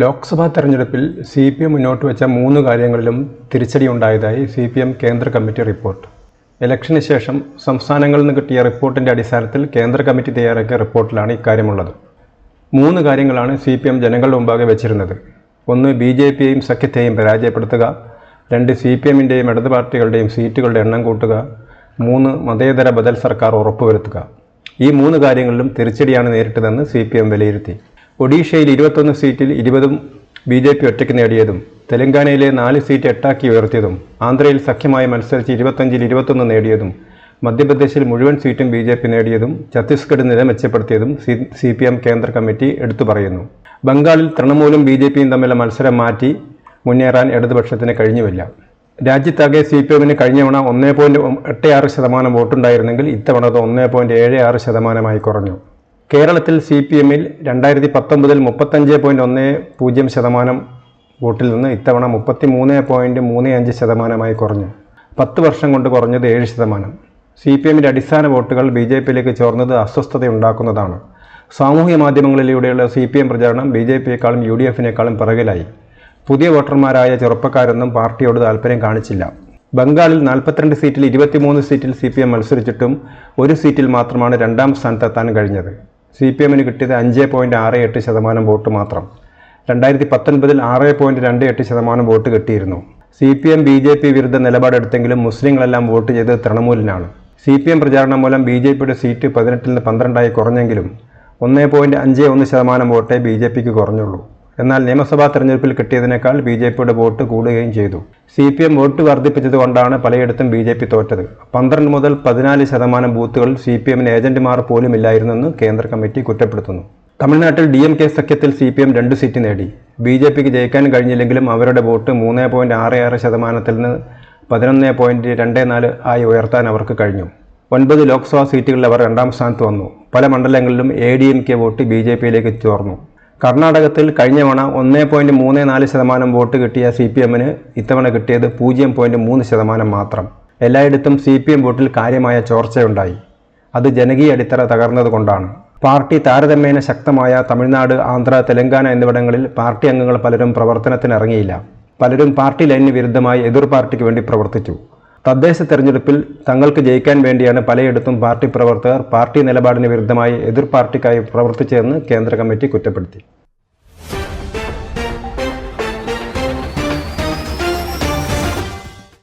ലോക്സഭാ തെരഞ്ഞെടുപ്പിൽ C P M മുന്നോട്ട് വെച്ച മൂന്ന് കാര്യങ്ങളിലും തിരിച്ചടിയുണ്ടായതായി സി പി എം കേന്ദ്ര കമ്മിറ്റി റിപ്പോർട്ട്. ഇലക്ഷന് ശേഷം സംസ്ഥാനങ്ങളിൽ നിന്ന് കിട്ടിയ റിപ്പോർട്ടിന്റെ അടിസ്ഥാനത്തിൽ കേന്ദ്ര കമ്മിറ്റി തയ്യാറാക്കിയ റിപ്പോർട്ടിലാണ് ഇക്കാര്യമുള്ളത്. മൂന്ന് കാര്യങ്ങളാണ് സി പി എം ജനങ്ങളുടെ മുമ്പാകെ വെച്ചിരുന്നത്. ഒന്ന് ബി ജെ പിയെയും സഖ്യത്തെയും പരാജയപ്പെടുത്തുക. രണ്ട് സി പി എമ്മിന്റെയും ഇടത് പാർട്ടികളുടെയും സീറ്റുകളുടെ എണ്ണം കൂട്ടുക. മൂന്ന് മതേതര ബദൽ സർക്കാർ ഉറപ്പുവരുത്തുക. ഈ മൂന്ന് കാര്യങ്ങളിലും തിരിച്ചടിയാണ് നേരിട്ടതെന്ന് സി പി എം വിലയിരുത്തി. ഒഡീഷയിൽ ഇരുപത്തൊന്ന് സീറ്റിൽ ഇരുപതും ബി ജെ പി ഒറ്റയ്ക്ക് നേടിയതും തെലങ്കാനയിലെ നാല് സീറ്റ് എട്ടാക്കി ഉയർത്തിയതും ആന്ധ്രയിൽ സഖ്യമായി മത്സരിച്ച് ഇരുപത്തഞ്ചിൽ ഇരുപത്തൊന്ന് നേടിയതും മധ്യപ്രദേശിൽ മുഴുവൻ സീറ്റും ബി ജെ പി നേടിയതും ഛത്തീസ്ഗഡ് നില മെച്ചപ്പെടുത്തിയതും സി സി പി എം കേന്ദ്ര കമ്മിറ്റി എടുത്തു പറയുന്നു. ബംഗാളിൽ തൃണമൂലും ബി ജെ പിയും തമ്മിലുള്ള മത്സരം മാറ്റി മുന്നേറാൻ ഇടതുപക്ഷത്തിന് കഴിഞ്ഞുമില്ല. രാജ്യത്താകെ സി പി എമ്മിന് കഴിഞ്ഞ തവണ ഒന്നേ പോയിന്റ് എട്ട് ആറ് ശതമാനം വോട്ടുണ്ടായിരുന്നെങ്കിൽ ഇത്തവണ അത് ഒന്നേ പോയിന്റ് ഏഴ് ആറ് ശതമാനമായി കുറഞ്ഞു. കേരളത്തിൽ സി പി എമ്മിൽ രണ്ടായിരത്തി പത്തൊമ്പതിൽ മുപ്പത്തഞ്ച് പോയിന്റ് ഒന്ന് പൂജ്യം ശതമാനം വോട്ടിൽ നിന്ന് ഇത്തവണ മുപ്പത്തി മൂന്ന് പോയിന്റ് മൂന്ന് അഞ്ച് ശതമാനമായി കുറഞ്ഞു. പത്ത് വർഷം കൊണ്ട് കുറഞ്ഞത് ഏഴ് ശതമാനം. സി പി എമ്മിന്റെ അടിസ്ഥാന വോട്ടുകൾ ബി ജെ പിയിലേക്ക് ചോർന്നത് അസ്വസ്ഥതയുണ്ടാക്കുന്നതാണ്. സാമൂഹ്യ മാധ്യമങ്ങളിലൂടെയുള്ള സി പി എം പ്രചാരണം ബി ജെ പിയെക്കാളും യു ഡി എഫിനേക്കാളും പിറകിലായി. പുതിയ വോട്ടർമാരായ ചെറുപ്പക്കാരൊന്നും പാർട്ടിയോട് താല്പര്യം കാണിച്ചില്ല. ബംഗാളിൽ നാൽപ്പത്തിരണ്ട് സീറ്റിൽ ഇരുപത്തിമൂന്ന് സീറ്റിൽ സി പി എം മത്സരിച്ചിട്ടും ഒരു സീറ്റിൽ മാത്രമാണ് രണ്ടാം സ്ഥാനത്തെത്താൻ കഴിഞ്ഞത്. സി പി എമ്മിന് കിട്ടിയത് അഞ്ച് പോയിന്റ് ആറ് എട്ട് ശതമാനം വോട്ട് മാത്രം. രണ്ടായിരത്തി പത്തൊൻപതിൽ ആറ് പോയിന്റ് രണ്ട് എട്ട് ശതമാനം വോട്ട് കിട്ടിയിരുന്നു. C P M B J P വിരുദ്ധ നിലപാടെടുത്തെങ്കിലും മുസ്ലിങ്ങളെല്ലാം വോട്ട് ചെയ്തത് തൃണമൂലിനാണ്. സി പി എം പ്രചാരണം മൂലം ബി ജെ പിയുടെ സീറ്റ് പതിനെട്ടിൽ നിന്ന് പന്ത്രണ്ടായി കുറഞ്ഞെങ്കിലും ഒന്ന് പോയിന്റ് അഞ്ച് ഒന്ന് ശതമാനം വോട്ടേ ബി ജെ പിക്ക് കുറഞ്ഞുള്ളൂ. എന്നാൽ നിയമസഭാ തെരഞ്ഞെടുപ്പിൽ കിട്ടിയതിനേക്കാൾ ബി ജെ പിയുടെ വോട്ട് കൂടുകയും ചെയ്തു. സി പി എം വോട്ട് വർദ്ധിപ്പിച്ചതുകൊണ്ടാണ് പലയിടത്തും ബി ജെ പി തോറ്റത്. പന്ത്രണ്ട് മുതൽ പതിനാല് ശതമാനം ബൂത്തുകളിൽ സി പി എമ്മിന് ഏജന്റുമാർ പോലും ഇല്ലായിരുന്നെന്ന് കേന്ദ്ര കമ്മിറ്റി കുറ്റപ്പെടുത്തുന്നു. തമിഴ്നാട്ടിൽ ഡി എം കെ സഖ്യത്തിൽ സി പി എം രണ്ട് സീറ്റ് നേടി. ബി ജെ പിക്ക് ജയിക്കാൻ കഴിഞ്ഞില്ലെങ്കിലും അവരുടെ വോട്ട് മൂന്ന് പോയിന്റ് ആറ് ആറ് ശതമാനത്തിൽ നിന്ന് പതിനൊന്ന് പോയിന്റ് രണ്ട് നാല് ആയി ഉയർത്താൻ അവർക്ക് കഴിഞ്ഞു. ഒൻപത് ലോക്സഭാ സീറ്റുകളിൽ അവർ രണ്ടാം സ്ഥാനത്ത് വന്നു. പല മണ്ഡലങ്ങളിലും A D M K vote B J പിയിലേക്ക് ചോർന്നു. കർണാടകത്തിൽ കഴിഞ്ഞ തവണ ഒന്ന് പോയിന്റ് മൂന്ന് നാല് ശതമാനം വോട്ട് കിട്ടിയ സി പി എമ്മിന് ഇത്തവണ കിട്ടിയത് പൂജ്യം പോയിന്റ് മൂന്ന് ശതമാനം മാത്രം. എല്ലായിടത്തും സി പി എം വോട്ടിൽ കാര്യമായ ചോർച്ചയുണ്ടായി. അത് ജനകീയ അടിത്തറ തകർന്നതുകൊണ്ടാണ് പാർട്ടി താരതമ്യേന ശക്തമായ തമിഴ്നാട് ആന്ധ്ര തെലങ്കാന എന്നിവിടങ്ങളിൽ പാർട്ടി അംഗങ്ങൾ പലരും പ്രവർത്തനത്തിനിറങ്ങിയില്ല. പലരും പാർട്ടി ലൈനിന് വിരുദ്ധമായി എതിർ പാർട്ടിക്ക് വേണ്ടി പ്രവർത്തിച്ചു. തദ്ദേശ തെരഞ്ഞെടുപ്പിൽ തങ്ങൾക്ക് ജയിക്കാൻ വേണ്ടിയാണ് പലയിടത്തും പാർട്ടി പ്രവർത്തകർ പാർട്ടി നിലപാടിന് വിരുദ്ധമായി എതിർ പാർട്ടിക്കായി പ്രവർത്തിച്ചതെന്ന് കേന്ദ്ര കമ്മിറ്റി കുറ്റപ്പെടുത്തി.